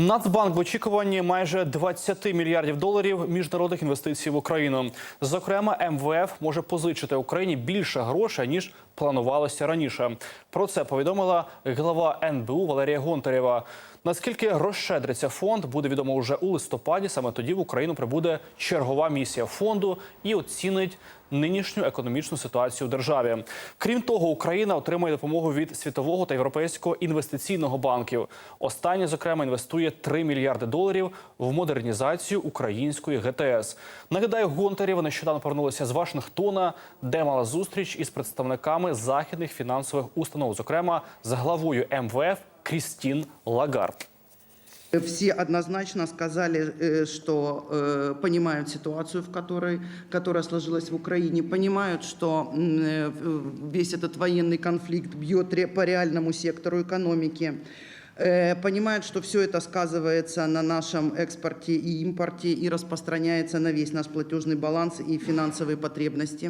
Нацбанк в очікуванні майже 20 мільярдів доларів міжнародних інвестицій в Україну. Зокрема, МВФ може позичити Україні більше грошей ніж планувалося раніше. Про це повідомила глава НБУ Валерія Гонтарєва. Наскільки розщедриться фонд, буде відомо уже у листопаді. Саме тоді в Україну прибуде чергова місія фонду і оцінить нинішню економічну ситуацію в державі. Крім того, Україна отримує допомогу від світового та європейського інвестиційного банків. Останній, зокрема, інвестує 3 мільярди доларів в модернізацію української ГТС. Нагадаю, Гонтарєва нещодавно повернулася з Вашингтона, де мала зустріч із представниками західних фінансових установ, зокрема з главою МВФ Крістін Лагард. Все однозначно сказали, э, что э, понимают ситуацию, в которой, которая сложилась в Украине, понимают, что э, весь этот военный конфликт бьет по реальному сектору экономики, э, понимают, что все это сказывается на нашем экспорте и импорте и распространяется на весь наш платежный баланс и финансовые потребности.